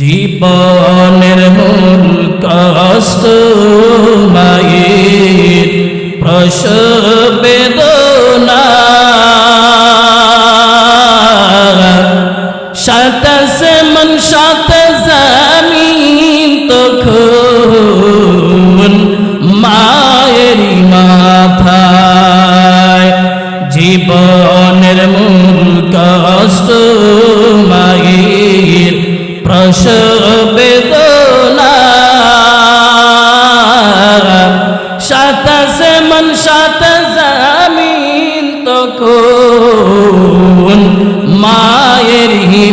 জীবনের মূল কষ্ট মায়ের প্রসব মায়ের হি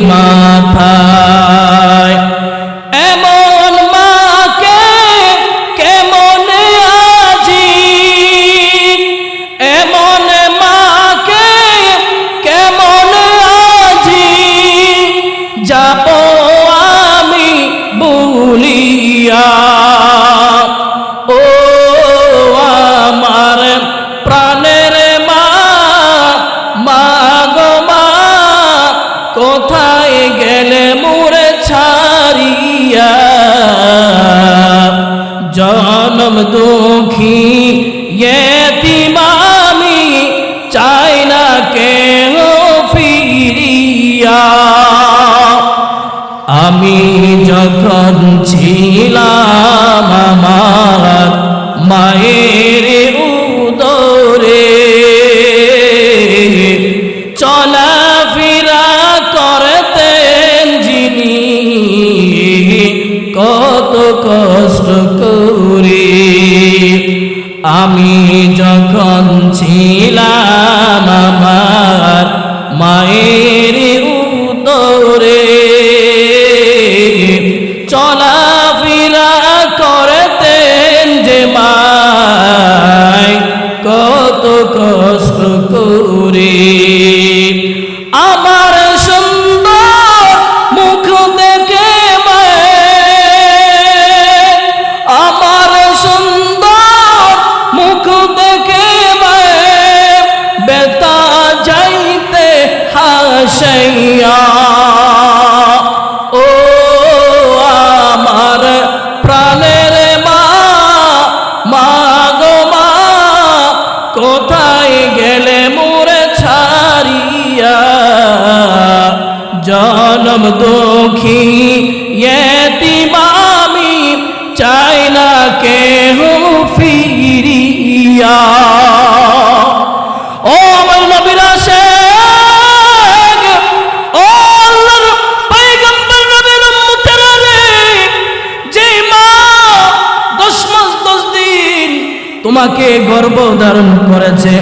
আমি যখন ছিলাম আমার মায়ের উদরে, চলাফেরা করতেন যিনি, কত কষ্ট করে। আমি যখন ছিলাম জনম দুঃখী এতিমামি চাই না কেহ ফিরিয়া। ও আমার তোমাকে গর্ভ ধারণ করেছে,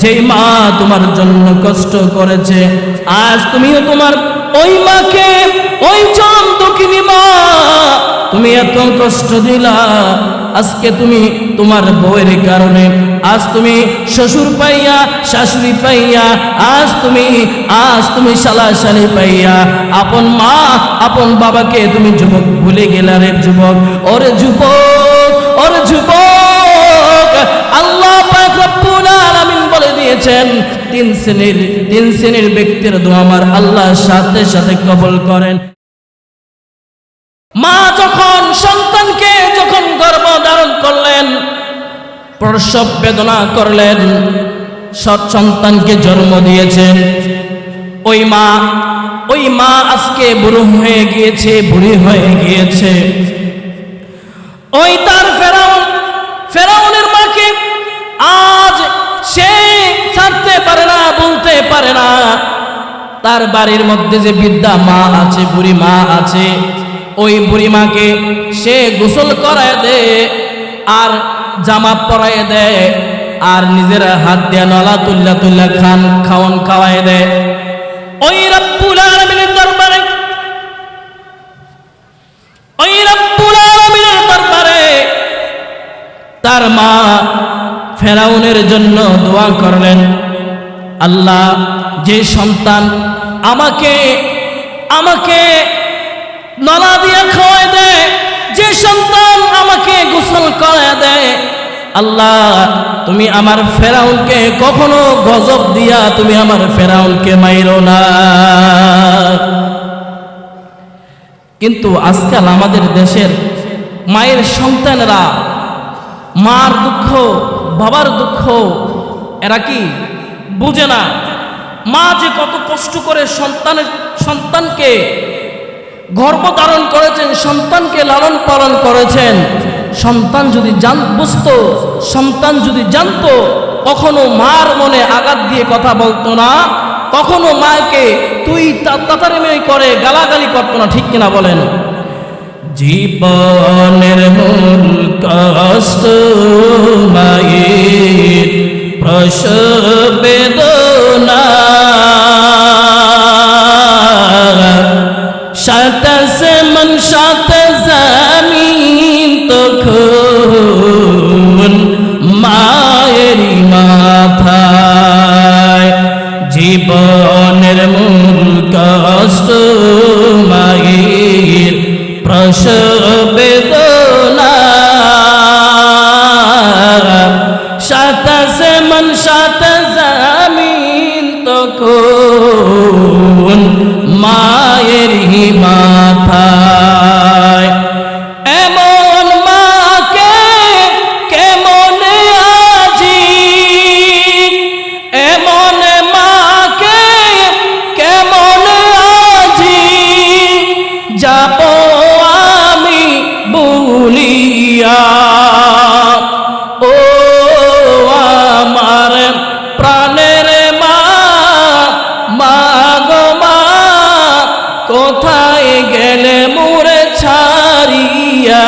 যেই মা তোমার জন্য কষ্ট করেছে, আজ তুমিও তোমার ওই মাকে, ওই জন দক্ষিণী মা, তুমি এত কষ্ট দিলা। আজকে তুমি তোমার বউয়ের কারণে, আজ তুমি শ্বশুর পাইয়া, শাশুড়ি পাইয়া, আজ তুমি আজ তুমি শালা শালি পাইয়া। আপন মা, আপন বাবাকে তুমি যুবক ভুলে গেলা রে যুবক। ওরে যুবক ওরে যুবক, আল্লাহ বলে দিয়েছেন তিন শ্রেণির তিন শ্রেণির ব্যক্তির দোয়া আমার আল্লাহ সাথে সাথে কবল করেন। মা যখন সন্তানকে যখন গর্ভ ধারণ করলেন, প্রসব বেদনা করলেন, সৎ সন্তানকে জন্ম দিয়েছেন ওই মা ওই মা আজকে বুড়ো হয়ে গিয়েছে, বুড়ি হয়ে গিয়েছে। ওই তার ফেরাউন, ফেরাউনের মাকে আজ সে ছাড়তে পারে না, বলতে পারে না। তার বাড়ির মধ্যে যে বিদ্যা মা আছে, বুড়ি মা আছে, ওই বুড়ি মাকে সে গোসল করায় দেয় আর জামা পরায় দেয় আর নিজের হাত দিয়ে নলা তুল্লা তুল্লা খান খাওয়ান খাওয়ায় দেয় ওই রব্বুল আলামিনের দরবারে, ওই রব্বুল আলামিনের দরবারে তার মা ফেরাউনের জন্য দোয়া করলেন, আল্লাহ, যে সন্তান আমাকে আমাকে নলা দিয়ে খাওয়ায় দেয়, যে সন্তান আমাকে গোসল করায় দেয়, আল্লাহ, তুমি আমার ফেরাউনকে কখনো গজব দিয়া তুমি আমার ফেরাউনকে মাইরো না। কিন্তু আজকাল আমাদের দেশের মায়ের সন্তানরা মার দুঃখ বাবার দুঃখ, এরা কি বুঝে না? মা যে কত কষ্ট করে সন্তানের, সন্তানকে গর্ব গর্ভধারণ করেছেন, সন্তানকে লালন পালন করেছেন, সন্তান যদি জান, বুঝতো, সন্তান যদি জানতো, কখনো মার মনে আঘাত দিয়ে কথা বলতো না, কখনো মাকে তুই তাতারেমি করে গালাগালি করতো না, ঠিক কিনা বলেন? জীবনের মূল কষ্ট মায়ের প্রসব বেদনা সাথে সে মন সাথে প্রসব কোথায় গেলে মোরে ছাড়িয়া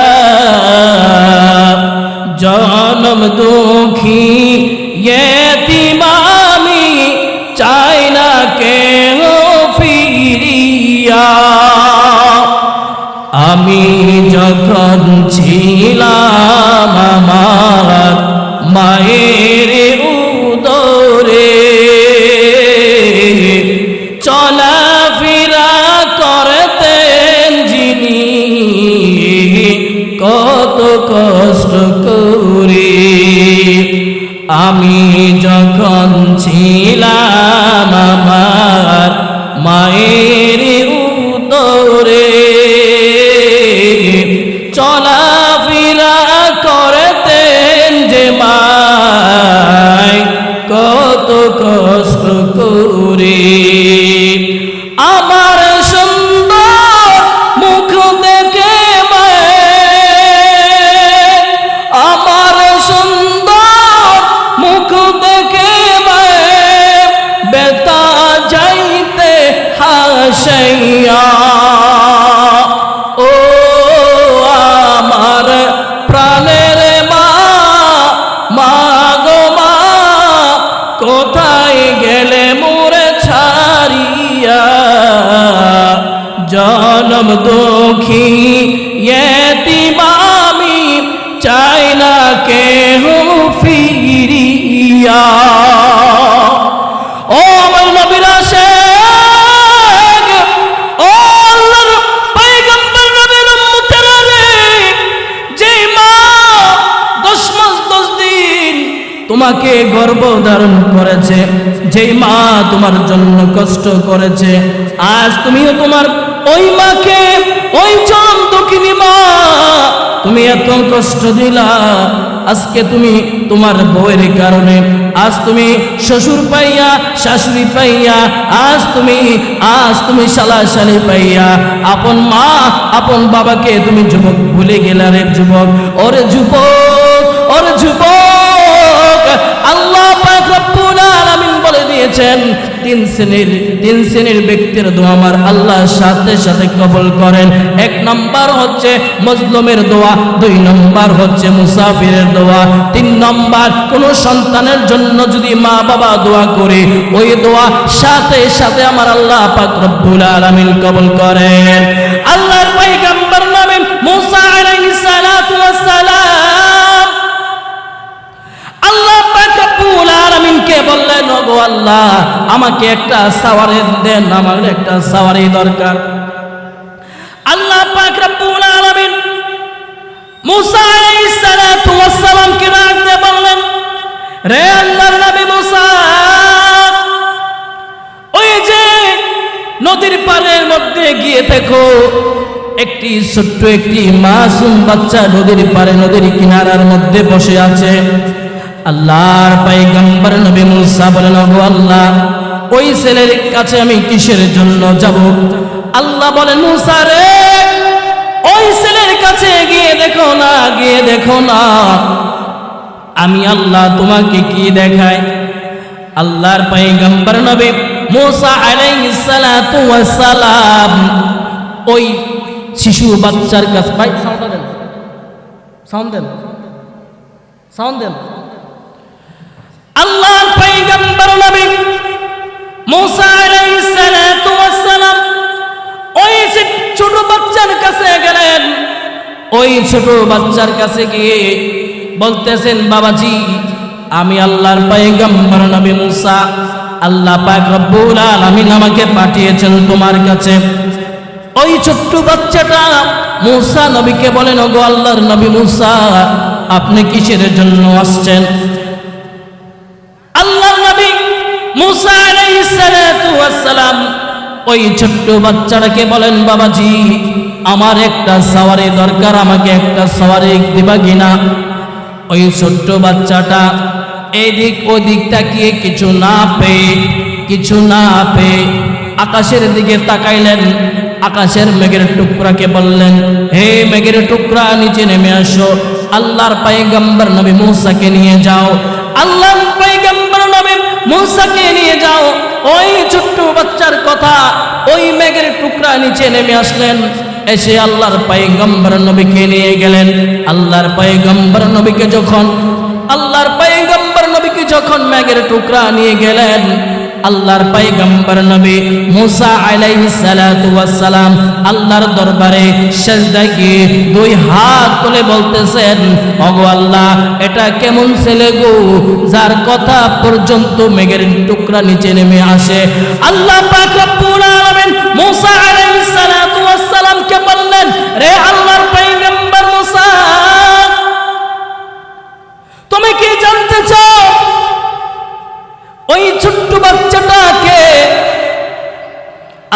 জনম দুঃখী এতিমামি আমি যখন ছিলাম জনম দুঃখী এতিমামি চাই না কেহ ফিরিয়া। ও আমার নবীরা ও মা দিন তোমাকে গর্ভ ধারণ করেছে, যেই মা তোমার জন্য কষ্ট করেছে, আজ তুমিও তোমার ওই মাকে, ওই জন দক্ষিণী মা, তুমি এত কষ্ট দিলা। আজকে তুমি তোমার বউয়ের কারণে, আজ তুমি শ্বশুর পাইয়া, শাশুড়ি পাইয়া, আজ তুমি আজ তুমি শালা শালি পাইয়া। আপন মা, আপন বাবাকে তুমি যুবক ভুলে গেলা রে যুবক। ওরে যুবক ওরে যুবক, আল্লাহ বলে দিয়েছেন তিন শ্রেণির তিন শ্রেণির ব্যক্তির দোয়া আমার আল্লাহ সাথে সাথে কবল করেন। এক নাম্বার হচ্ছে মজলুমের দোয়া, দুই নাম্বার হচ্ছে মুসাফিরের দোয়া, তিন নাম্বার কোন সন্তানের জন্য যদি মা বাবা দোয়া করে, ওই দোয়া সাথে সাথে আমার আল্লাহ পাক রব্বুল আলামিন কবল করেন। আল্লাহর পয়গম্বর নামে মুসা আলাইহিস বললেন ওগো আল্লাহ, আমাকে একটা সাওয়ারি দেন আমার একটা সাওয়ারি দরকার। আল্লাহ পাক রব্বুল আলামিন মুসা আলাইহিস সালাতু ওয়াস সালামকে ডাক দিয়ে বললেন, রে আল্লাহর নবী মুসা, ওই যে নদীর পাড়ের মধ্যে গিয়ে দেখো, একটি ছোট্ট একটি মাসুম বাচ্চা নদীর পারে নদীর কিনারার মধ্যে বসে আছে। আল্লাহর পাইগাম্বার নবী মুসা বলেন, ওগো আল্লাহ, ওই ছেলের কাছে আমি কিসের জন্য যাব? আল্লাহ বলেন, মুসা রে, ওই ছেলের কাছে গিয়ে দেখো না, গিয়ে দেখো না। আমি আল্লাহ তোমাকে কি দেখাই? আল্লাহর পাইগাম্বার নবী মুসা আলাইহিস সালাতু ওয়াস সালাম, ওই শিশু বাচ্চার কাছে ভাই সাউন্ড দেন সাউন্ড দেন সাউন্ড দেন। আল্লাহর পয়গম্বর নবী মুসা আলাইহিস সালাতু ওয়াস সালাম ওই ছোট বাচ্চার কাছে গেলেন। ওই ছোট বাচ্চার কাছে গিয়ে বলতেছেন, বাবাজি, আমি আল্লাহর পয়গম্বর নবী মুসা। আল্লাহ পাক রব্বুল আলামিন আমাকে পাঠিয়েছেন তোমার কাছে। ওই ছোট্ট বাচ্চাটা মুসা নবীকে বলেন, ওগো আল্লাহর নবী মুসা, আপনি কিসের জন্য আসছেন আল্লাহর নবী মুসা আলাইহিস সালাতু সালাম ওই ছোট্ট বাচ্চাটাকে বলেন, বাবাজি, আমার একটা সওয়ারি দরকার, আমাকে একটা সওয়ারি দিবা কিনা? ওই ছোট্ট বাচ্চাটা এদিক ওদিক তাকিয়ে কিছু না পেয়ে, কিছু না পেয়ে আকাশের দিকে তাকাইলেন। আকাশের মেঘের টুকরাকে বললেন, হে মেঘের টুকরা, নিচে নেমে আসো। আল্লাহর পায়গম্বর নবী মুসাকে নিয়ে যাও। আল্লাহর পায়গম্বর নবী মুসাকে নিয়ে যাও। ওই ছোট্ট বাচ্চার কথা ওই মেঘের টুকরা নিচে নেমে আসলেন। এসে আল্লাহর পায়গম্বর নবীকে নিয়ে গেলেন। আল্লাহর পায়গম্বর নবীকে যখন আল্লাহর পায়গম্বর নবীকে যখন মেঘের টুকরা নিয়ে গেলেন আল্লাহর পাইগম্বর নবী মুসা সালাম আল্লাহর দরবারে সেজদায় গিয়ে দুই হাত তুলে বলতেছেন, ওগো আল্লাহ, এটা কেমন ছেলে গো? যার কথা পর্যন্ত মেঘের টুকরা নিচে নেমে আসে। আল্লাহ পাক রব্বুল আলামিন মুসা আলাইহিস সালাতু ওয়াস সালামকে বললেন, রে আল্লাহর ছোট্ট বাচ্চাটাকে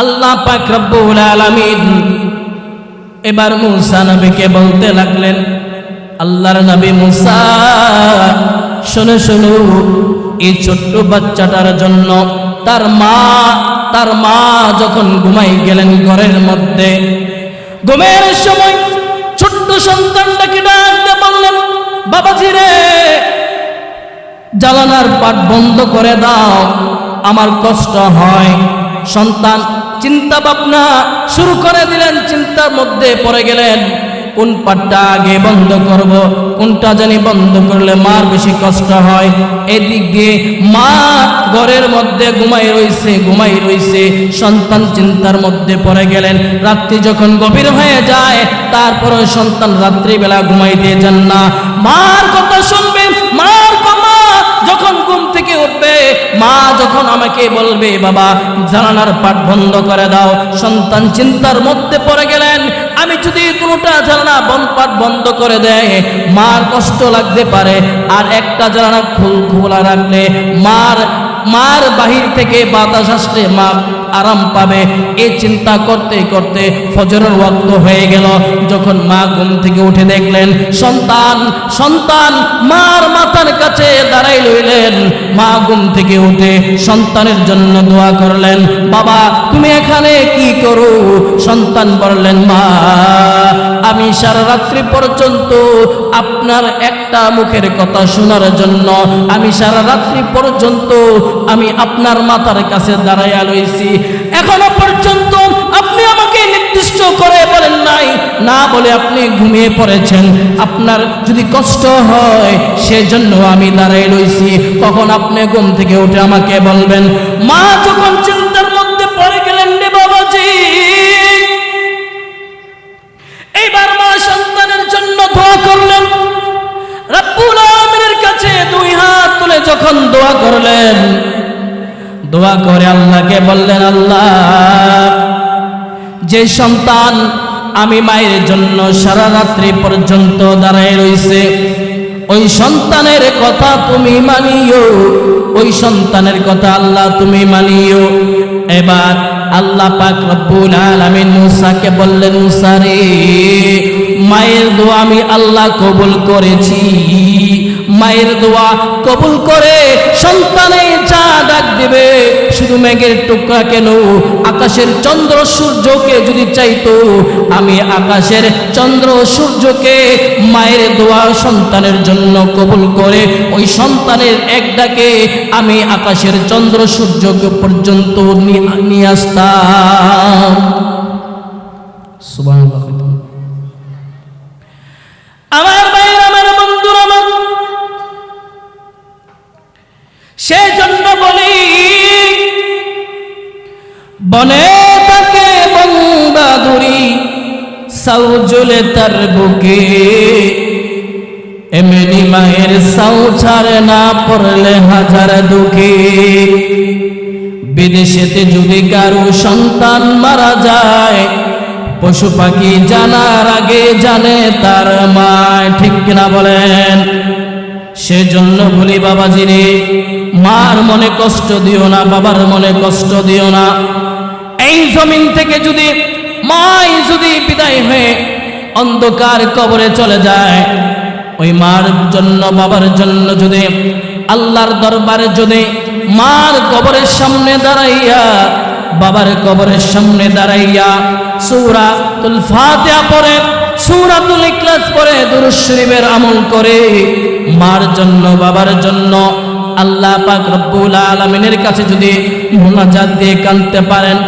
আল্লাহ পাক রব্বুল আলামিন এবার মুসা নবীকে বলতে লাগলেন, আল্লাহর নবী মুসা, শোনো শোনো, এই ছোট্ট বাচ্চাটার জন্য তার মা তার মা যখন ঘুমাই গেলেন ঘরের মধ্যে, ঘুমের সময় ছোট্ট সন্তানটাকে ডাকতে বললেন, বাবাজি রে জ্বালানার পাট বন্ধ করে দাও। আমার কষ্ট হয়। সন্তান, চিন্তা ভাবনা শুরু করে দিলেন, চিন্তার মধ্যে পড়ে গেলেন। কোন পাটটা আগে বন্ধ করব? কোনটা জানি বন্ধ করলে মার বেশি কষ্ট হয়। এদিক দিয়ে মা ঘরের মধ্যে ঘুমাই রইছে ঘুমাই রইছে। সন্তান চিন্তার মধ্যে পড়ে গেলেন। রাত্রি যখন গভীর হয়ে যায় তারপরে সন্তান রাত্রিবেলা ঘুমাইতে যান না। মার কথা শুনবে, মার কথা যখন ঘুম থেকে উঠবে, মা যখন আমাকে বলবে, বাবা জানানার পাট বন্ধ করে দাও। সন্তান চিন্তার মধ্যে পড়ে গেলেন। আমি যদি কোনোটা জানানা পাট বন্ধ করে দেয় মার কষ্ট লাগতে পারে। আর একটা জানানা খোলা রাখলে মার মার বাহির থেকে বাতাস আসলে মা আরাম পাবে। এই চিন্তা করতে করতে ফজরের ওয়াক্ত হয়ে গেল। যখন মা ঘুম থেকে উঠে দেখলেন, সন্তান সন্তান, মার মাথার কাছে দাঁড়াই লইলেন মা ঘুম থেকে উঠে সন্তানের জন্য দোয়া করলেন, বাবা, তুমি এখানে কি করো? সন্তান বললেন, মা, আমি সারা রাত্রি পর্যন্ত আপনার একটা মুখের কথা শোনার জন্য, আমি সারা রাত্রি পর্যন্ত আমি আপনার মাথার কাছে দাঁড়াইয়া লইছি এখনও পর্যন্ত আপনি আমাকে নির্দিষ্ট করে বলেন নাই। না বলে আপনি ঘুমিয়ে পড়েছেন। আপনার যদি কষ্ট হয়, সেজন্য আমি দাঁড়াই লইছি তখন আপনি ঘুম থেকে উঠে আমাকে বলবেন, মা, যখন চিন্তার মধ্যে পড়ে গেলেন রে বাবাজি, এইবার মা সন্তানের জন্য দোয়া করলেন। রব্বুল আলামিনের কাছে দুই হাত তুলে যখন দোয়া করলেন, দোয়া করে আল্লাহকে বললেন, আল্লাহ, যে সন্তান আমি মায়ের জন্য সারা রাত্রি পর্যন্ত দাঁড়ায় রইছে, ওই সন্তানের কথা তুমি মানিও, ওই সন্তানের কথা আল্লাহ তুমি মানিও। এবার আল্লাহ পাক রব্বুল আলামিন মুসাকে বললেন, মুসা রে, মায়ের দোয়া আমি আল্লাহ কবুল করেছি। মায়ের দোয়া কবুল করে সন্তানে যা ডাক দেবে, শুধু মেঘের টুকরা কেন? আকাশের চন্দ্র সূর্যকে যদি চাইতো, আমি আকাশের চন্দ্র সূর্যকে মায়ের দোয়া সন্তানের জন্য কবুল করে ওই সন্তানের এক ডাকে আমি আকাশের চন্দ্র সূর্যকে পর্যন্ত নিয়ে আসতাম। আমার সেই জন্য বলি বনে তাকে বংবাদুরি সাউজলে তার বুকে। এমনি মায়ের সাউ ছাড়ে না পড়লে হাজার দুঃখে। বিদেশেতে যদি কারও সন্তান মারা যায়, পশু পাখি জানার আগে জানে তার মায়, ঠিক কিনা বলেন? সেজন্য বলি বাবাজি রে মার মনে কষ্ট দিও না, বাবার মনে কষ্ট দিও না। এই জমিন থেকে যদি মাই যদি বিদায় হয়ে অন্ধকার কবরে চলে যায়, ওই মার জন্য, বাবার জন্য যদি, আল্লাহর দরবারে যদি মার কবরের সামনে দাঁড়াইয়া, বাবার কবরের সামনে দাঁড়াইয়া সূরা তুল ফাতিহা পড়ে সূরাতুল ইখলাস পড়ে, দুরূদ শরীফের আমল করে মার জন্য, বাবার জন্য আল্লাহ পাক রব্বুল আলামিনের কাছে যদি মুনাজাত দিয়ে কাঁদতে পারেন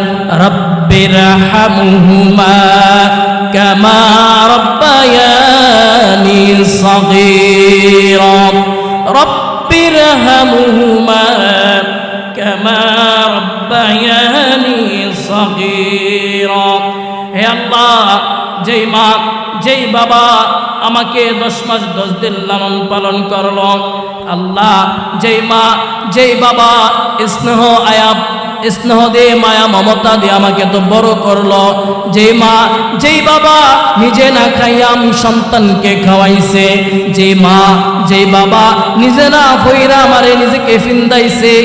রব্বির হামহুমা কামা রব্বায়ানি সগীরা রব্বির হামহুমা কামা রব্বায়ানি সগীরা হে আল্লাহ, যেই মা যেই বাবা আমাকে দশ মাস দশ দিন লালন পালন করল, আল্লাহ যেই মা, যেই বাবা স্নেহ আয়াব, স্নেহ দিয়ে, মায়া, মমতা দিয়ে আমাকে তো বড় করল, যেই মা, যেই বাবা নিজে না খাইয়া আমি সন্তানকে খাওয়াইছে, যেই মা, যেই বাবা নিজে না ফইরা আমারে নিজেকে ফিন্দাইছে,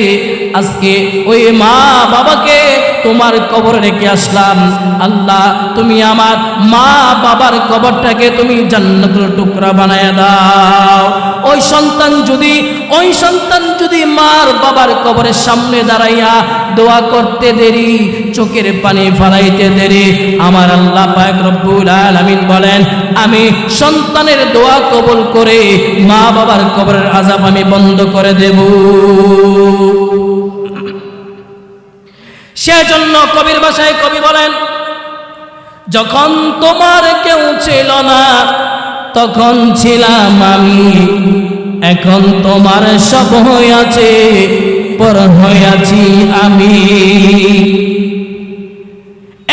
আজকে ওই মা বাবাকে তোমার কবর রেখে আসলাম। আল্লাহ, তুমি আমার মা বাবার কবরটাকে তুমি জান্নাতুল টুকরা বানায় দাও। ওই সন্তান যদি, ওই সন্তান যদি মার বাবার কবরের সামনে দাঁড়াইয়া দোয়া করতে দেরি, চোখের পানি ফালাইতে দেরি, আমার আল্লাহ পাক রব্বুল আলামিন বলেন, আমি সন্তানের দোয়া কবুল করে মা বাবার কবরের আজাব আমি বন্ধ করে দেব। সেজন্য কবির ভাষায় কবি বলেন, যখন তোমার কেউ ছিল না, তখন ছিলাম আমি। এখন তোমার সব হইয়াছে পর হইয়াছি আমি।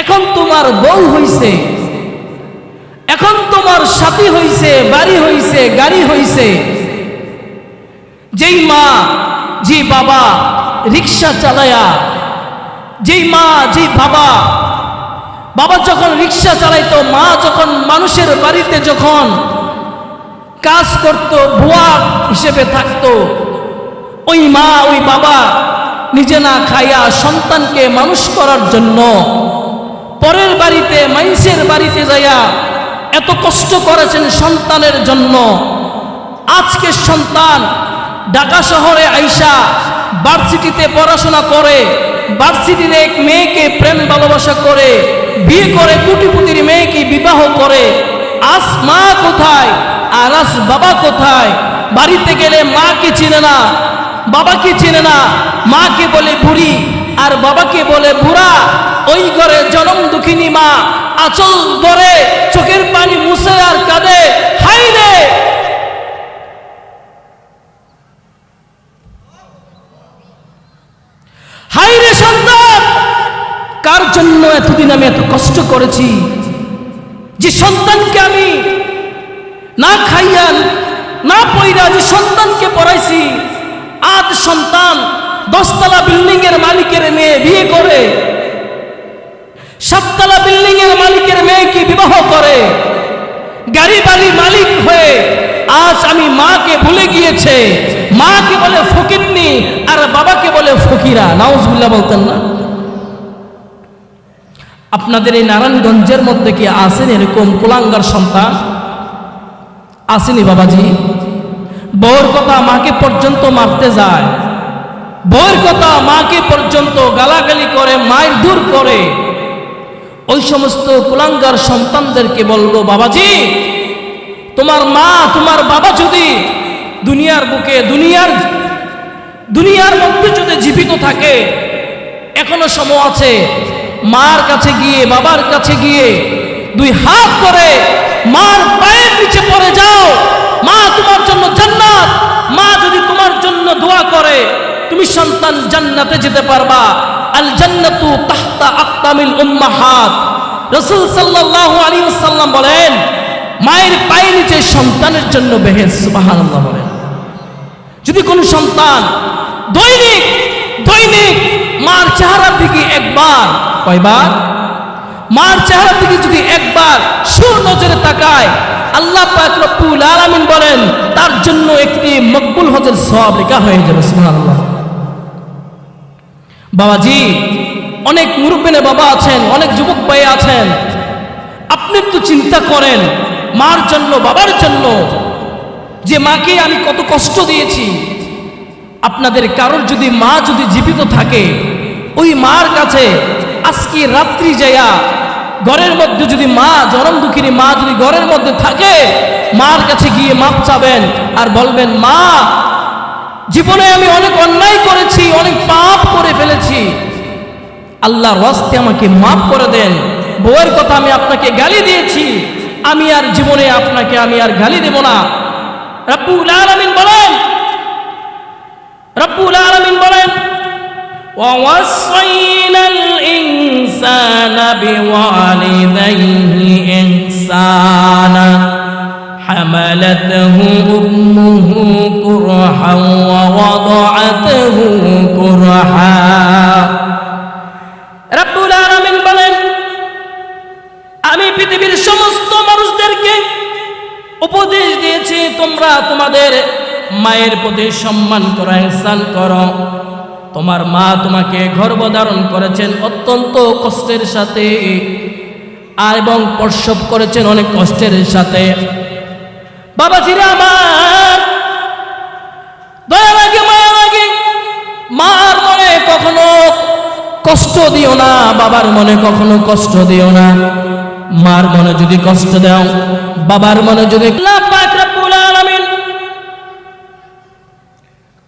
এখন তোমার বউ হইছে, এখন তোমার সাথী হইছে, বাড়ি হইছে, গাড়ি হইছে। যেই মা যে বাবা রিক্সা চালায়া যেই মা, যেই বাবা বাবা যখন রিক্সা চালাইতো, মা যখন মানুষের বাড়িতে যখন কাজ করত বুয়া হিসেবে থাকতো, ওই মা, ওই বাবা নিজে না খাইয়া সন্তানকে মানুষ করার জন্য পরের বাড়িতে, মাইসের বাড়িতে যাইয়া এত কষ্ট করেছেন সন্তানের জন্য। আজকে সন্তান ঢাকা শহরে আইসা, ভার্সিটিতে পড়াশোনা করে ভার্সিটির এক মেয়েকে প্রেম ভালোবাসা করে, বিয়ে করে কুটিপুতির মেয়েকে বিবাহ করে, আজ মা কোথায়? আর আজ বাবা কোথায়? বাড়িতে গেলে মাকে চিনে না, বাবাকে চিনে না, মাকে বলে বুড়ি, আর বাবাকে বলে বুড়া। ওই ঘরে জনম দুঃখিনী মা, আচল ধরে চোখের পানি মুছে আর কাঁদে হাই রে! হাই রে সন্তান! কার জন্য এতদিন আমি এত কষ্ট করেছি? যে সন্তানকে আমি না খাইয়া, না পইরা যে সন্তানকে পড়াইছি, আজ সন্তান দশতলা বিল্ডিং এর মালিকের মেয়ে বিয়ে করে, সাততলা বিল্ডিং এর মালিকের মেয়েকে বিবাহ করে? গাড়ি মালিক হয়ে আজ আমি মাকে ভুলে গিয়েছে। মাকে বলে ফকিরনি, আর বাবাকে বলে ফকিরা। নাউজুল্লাহ বলতেন না? আপনাদের এই নারায়ণগঞ্জের মধ্যে কি আছেন এরকম কুলাঙ্গার সন্তান? আসেনি বাবাজি? বউর কথা মাকে পর্যন্ত মারতে যায়। বউর কথা মাকে পর্যন্ত গালাগালি করে মায়ের দূর করে। ওই সমস্ত কুলাঙ্গার সন্তানদেরকে বলব, বাবাজি, তোমার মা, তোমার বাবা যদি দুনিয়ার বুকে, দুনিয়ার দুনিয়ার মধ্যে যদি জীবিত থাকে, এখনও সময় আছে, মার কাছে গিয়ে, বাবার কাছে গিয়ে দুই হাত করে মার পায়ের নিচে পড়ে যাও। মা তোমার জন্য জান্নাত। মা যদি তোমার জন্য দোয়া করে, তুমি সন্তান জান্নাতে যেতে পারবা। আল জান্নাতু তাহতা আক্তামিল উম্মাহাত। রাসূল সাল্লাল্লাহু আলাইহি ওয়াসাল্লাম বলেন, মায়ের পায়ের নিচে সন্তানের জন্য বেহেস, সুবহানাল্লাহ বলেন। যদি কোনো সন্তান দৈনিক দৈনিক মার চেহারার দিকে একবার, কয়বার? মার চেহারার দিকে যদি একবার সুর নজরে তাকায়, আল্লাহ পাক রব্বুল আলামিন বলেন, তার জন্য একটি মকবুল হজের সওয়াব লেখা হয়ে যাবে, সুবহানাল্লাহ। বাবাজি, অনেক মুরব্বিনে বাবা আছেন, অনেক যুবক ভাই আছেন। আপনি একটু চিন্তা করেন, মার জন্য, বাবার জন্য, যে মাকে আমি কত কষ্ট দিয়েছি। আপনাদের কারোর যদি মা যদি জীবিত থাকে, ওই মার কাছে আজকে রাত্রি যাইয়া ঘরের মধ্যে যদি মা জরম দুঃখিনী মা যদি ঘরের মধ্যে থাকে, মার কাছে গিয়ে মাপ চাবেন আর বলবেন, মা জীবনে আমি অনেক অন্যায় করেছি অনেক পাপ করে ফেলেছি আল্লাহর ওয়াস্তে আমাকে মাফ করে দেন বউয়ের কথা আমি আপনাকে গালি দিয়েছি আমি আর জীবনে আপনাকে আমি আর গালি দেব না রব্বুল আলামিন বলেন রব্বুল আলামিন বলেন ووصينا الإنسان بوالديه إحسانا حملته أمه كرحا ووضعته كرحا রব্বুল আলামিন বলেন আমি পৃথিবীর সমস্ত মানুষদেরকে উপদেশ দিয়েছি তোমরা তোমাদের মায়ের প্রতি সম্মান করো ইহসান করো তোমার মা তোমাকে গর্ভধারণ করেছেন অত্যন্ত কষ্টের সাথে আর এবং প্রসব করেছেন অনেক কষ্টের সাথে বাবাজিরা আমার দয়া লাগে মায়া লাগে মার মনে কখনো কষ্ট দিও না বাবার মনে কখনো কষ্ট দিও না মার মনে যদি কষ্ট দাও বাবার মনে যদি আল্লাহ পাক রব্বুল আলামিন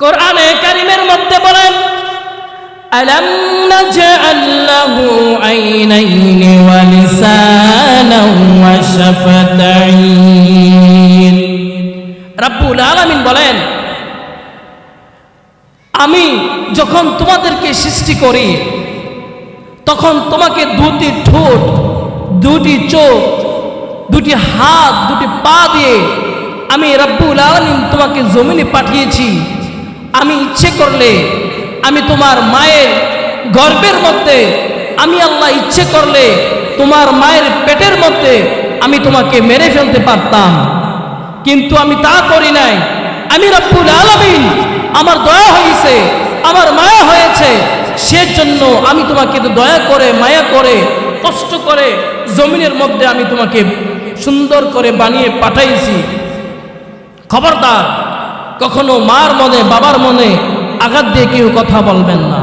কোরআনে কারিমের মধ্যে বলেন ألم نجعل له عينين ولسانا وشفتين রব্বুল আলামিন বলেন, আমি যখন তোমাদেরকে সৃষ্টি করি, তখন তোমাকে দুটি ঠোঁট, দুটি চোখ, দুটি হাত, দুটি পা দিয়ে আমি রব্বুল আলমিন তোমাকে জমিনে পাঠিয়েছি। আমি ইচ্ছে করলে আমি তোমার মায়ের গর্বের মধ্যে, আমি আল্লাহ ইচ্ছে করলে তোমার মায়ের পেটের মধ্যে আমি তোমাকে মেরে ফেলতে পারতাম। কিন্তু আমি তা করি নাই। আমি রব্বুল আলমিন, আমার দয়া হয়েছে আমার মায়া হয়েছে, সেজন্য আমি তোমাকে দয়া করে, মায়া করে, কষ্ট করে জমিনের মধ্যে আমি তোমাকে সুন্দর করে বানিয়ে পাঠাইছি। খবরদার, কখনো মার মনে, বাবার মনে আঘাত দিয়ে কেউ কথা বলবেন না।